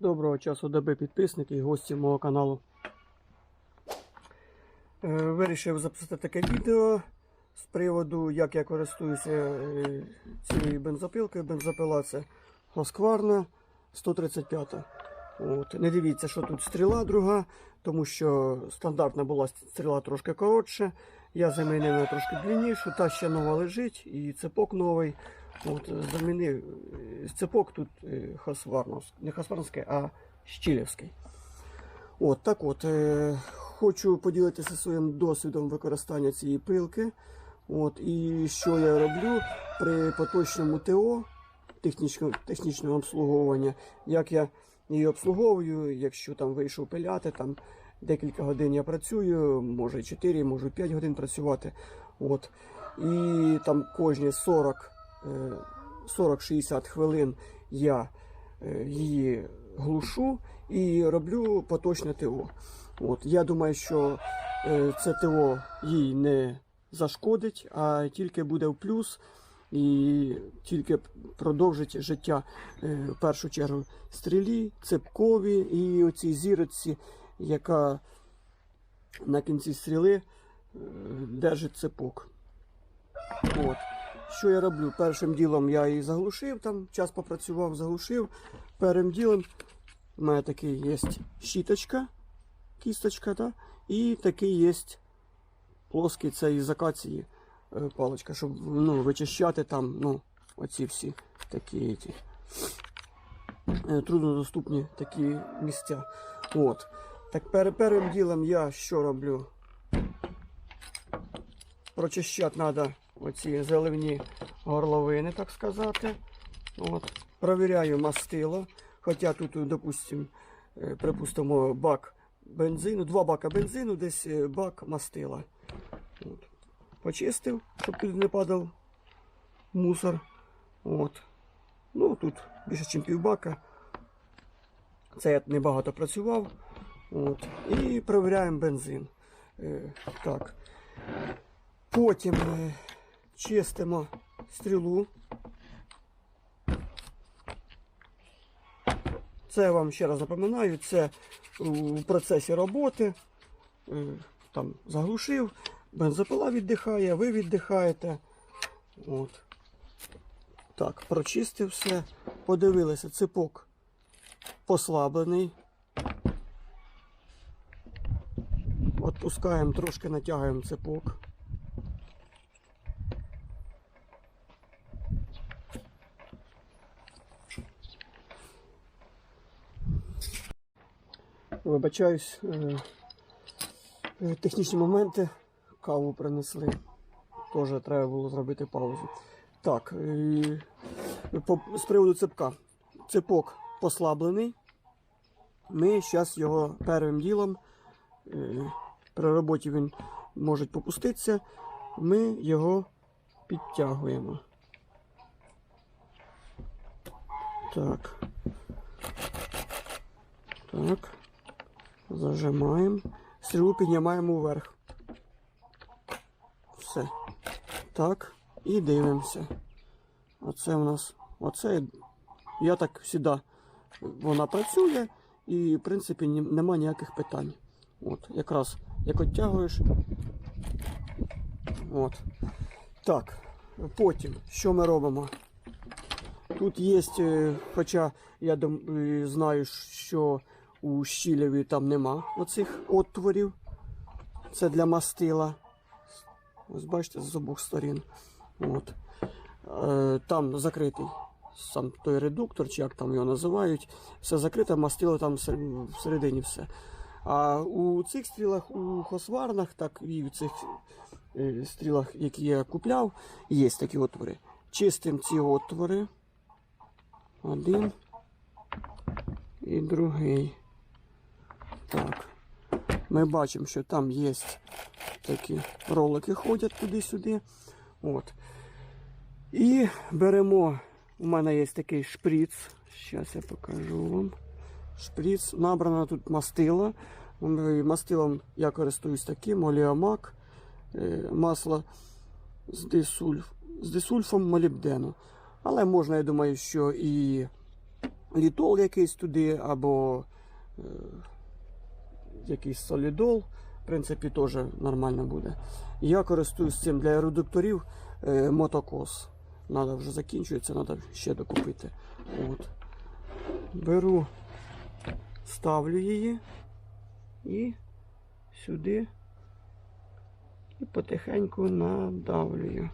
Доброго часу доби підписники і гості мого каналу. Е, Вирішив записати таке відео з приводу, як я користуюся е, цією бензопилкою. Бензопила це Госкварна 135. От. Не дивіться, що тут стріла друга, тому що стандартна була стріла трошки коротша. Я замінив трошки длиннішу, та ще нова лежить, і цепок новий. От, замінив е, цепок тут е, Хасварновський, не Хасварновський, а Щілівський. От так от, е, хочу поділитися своїм досвідом використання цієї пилки. От, і що я роблю при поточному ТО, технічного обслуговування, як я її обслуговую, якщо там вийшов пиляти, там декілька годин я працюю, може 4, може 5 годин працювати. От. І там кожні 40 е, 40-60 хвилин я е, її глушу і роблю поточне ТО. От, я думаю, що е, це ТО їй не зашкодить, а тільки буде в плюс і тільки продовжить життя е, в першу чергу стрілі, цепкові і оцій зірочці, яка на кінці стріли е, держить цепок. От. Що я роблю? Першим ділом я її заглушив, там час попрацював, заглушив. Першим ділом у мене такий є щіточка, кісточка, да? і такий є плоский це із акації е, паличка, щоб ну, вичищати там ну, оці всі такі ті, е, труднодоступні такі місця. От. Так пер, першим ділом я що роблю? Прочищати треба оці заливні горловини, так сказати. От. Провіряю мастило. Хоча тут, допустим, е, припустимо, бак бензину, два бака бензину, десь е, бак мастила. От. Почистив, щоб туди не падав мусор. От. Ну, тут більше, ніж півбака. Це я небагато працював. От. І провіряємо бензин. Е, так. Потім е, чистимо стрілу. Це я вам ще раз напоминаю, це у процесі роботи. Е, Там заглушив, бензопила віддихає, ви віддихаєте. От. Так, прочистив все. Подивилися, цепок послаблений. Отпускаємо, трошки натягуємо цепок. Вибачаюсь, е, технічні моменти. Каву принесли. Теж треба було зробити паузу. Так, е, з приводу цепка. Цепок послаблений. Ми зараз його першим ділом, е, при роботі він може попуститися, ми його підтягуємо. Так. Так. Зажимаємо. Стрілу піднімаємо вверх. Все. Так. І дивимося. Оце у нас. Оце я так завжди вона працює і, в принципі, нема ніяких питань. От, якраз як оттягуєш. От. Так. Потім, що ми робимо? Тут є, е, хоча я е, знаю, що у щілеві там нема оцих отворів. Це для мастила. Ось бачите, з обох сторін. От. Е, Там закритий сам той редуктор, чи як там його називають. Все закрите, мастило там всередині все. А у цих стрілах, у хосварнах, так і у цих е, стрілах, які я купляв, є такі отвори. Чистим ці отвори. Один і другий. Так. Ми бачимо, що там є такі ролики ходять туди-сюди. От. І беремо, у мене є такий шприц. Зараз я покажу вам. Шприц, набрано тут мастило. Мастилом я користуюсь таким, оліомак, е, масло з, дисульф, з дисульфом молібдену. Але можна, я думаю, що і літол якийсь туди, або е, якийсь солідол. В принципі, теж нормально буде. Я користуюсь цим для редукторів е, мотокос. Надо вже закінчується, треба ще докупити. От. Беру, ставлю її і сюди і потихеньку надавлюю.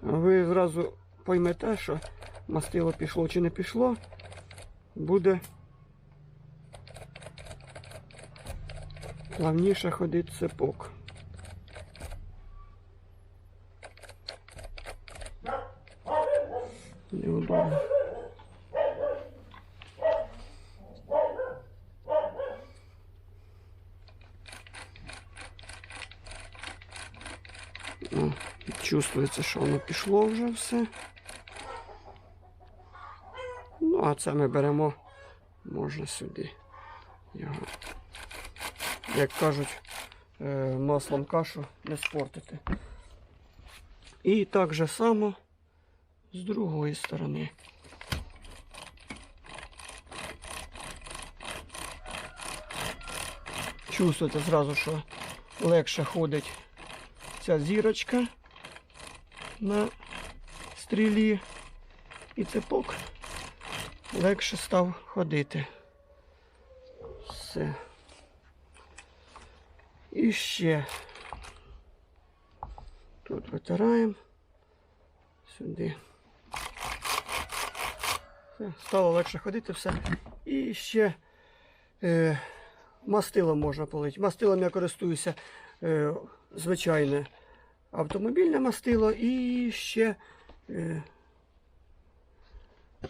Ви зразу поймете, що мастило пішло чи не пішло, буде плавніше ходити цепок. Неудобно. О, чувствується, що воно пішло вже все. Ну, а це ми беремо, можна сюди його. Як кажуть, е, маслом кашу не спортити. І так же само з другої сторони. Чувствуєте зразу, що легше ходить ця зірочка на стрілі і цепок легше став ходити. Все. І ще тут витираємо сюди. Все, стало легше ходити все. І ще е, мастилом можна полити. Мастилом я користуюся е, звичайне автомобільне мастило і ще е,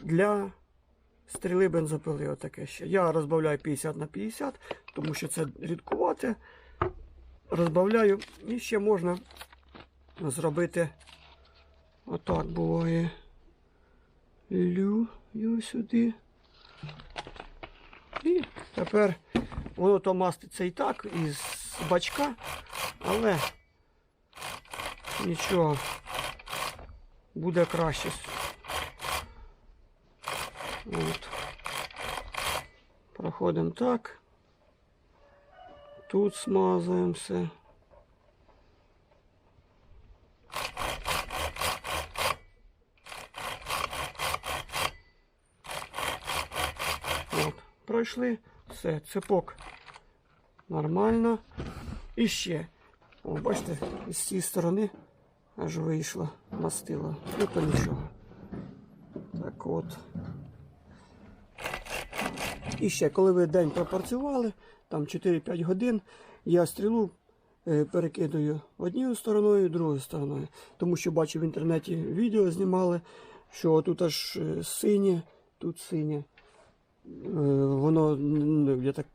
для стріли бензопили отаке ще. Я розбавляю 50 на 50, тому що це рідкувати. Розбавляю і ще можна зробити отак буває. Лю його сюди. І тепер воно то маститься і так, із бачка, але нічого буде краще. От. Проходимо так. Тут смазуємо все. От, пройшли, все, цепок нормально. І ще, о, бачите, з цієї сторони аж вийшло мастило. Ну то нічого. Так от. І ще, коли ви день пропрацювали, там 4-5 годин, я стрілу е, перекидаю однією стороною, другою стороною. Тому що бачу в інтернеті відео знімали, що тут аж е, синє, тут синє. Е, Воно, я так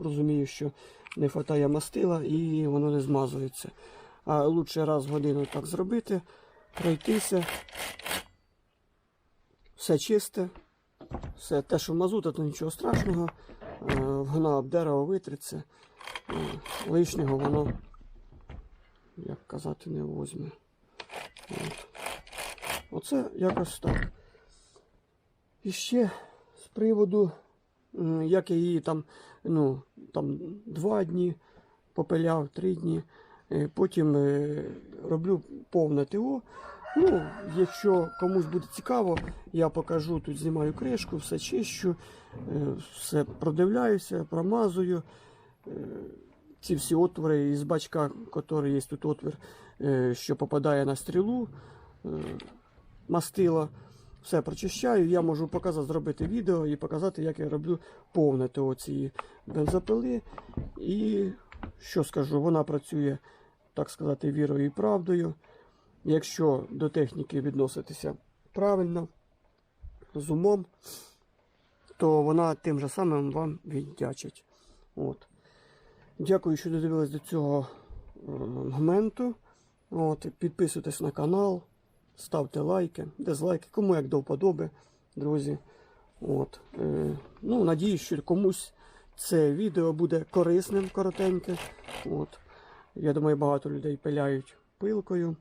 розумію, що не вистачає мастила і воно не змазується. А лучше раз в годину так зробити, пройтися. Все чисте, все те, що мазута, то нічого страшного. Е, об дерево витриться. Е, Лишнього воно, як казати, не возьме. От. Оце якось так. І ще з приводу, як я її там, ну, там два дні попиляв, три дні. Е, Потім е, роблю повне ТО. Ну, якщо комусь буде цікаво, я покажу, тут знімаю кришку, все чищу, е, все продивляюся, промазую. Ці всі отвори із бачка, який є тут отвір, що попадає на стрілу, мастила. Все прочищаю, я можу показати, зробити відео і показати, як я роблю повне цієї бензопили. І що скажу, вона працює, так сказати, вірою і правдою. Якщо до техніки відноситися правильно, з умом, то вона тим же самим вам віддячить. От. Дякую, що додивились до цього е, моменту. От. Підписуйтесь на канал, ставте лайки, дизлайки, кому як до вподоби, друзі. От. Е, ну, надіюсь, що комусь це відео буде корисним, коротеньке. От. Я думаю, багато людей пиляють пилкою.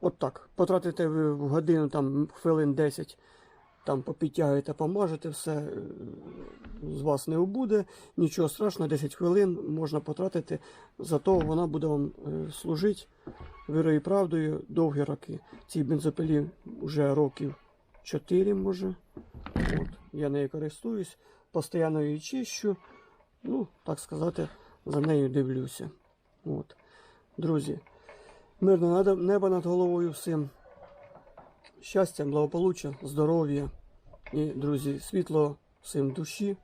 От так. Потратите ви в годину там хвилин 10, там попідтягуєте, помажете, все е, з вас не убуде. Нічого страшного, 10 хвилин можна потратити, зато вона буде вам е, служити вірою і правдою довгі роки. Цій бензопилі вже років 4 може. От, я нею користуюсь, постійно її чищу. Ну, так сказати, за нею дивлюся. От. Друзі, мирно небо над головою всім. Щастя, благополуччя, здоров'я і, друзі, світло всім душі.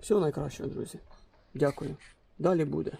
Всього найкращого, друзі. Дякую. Далі буде.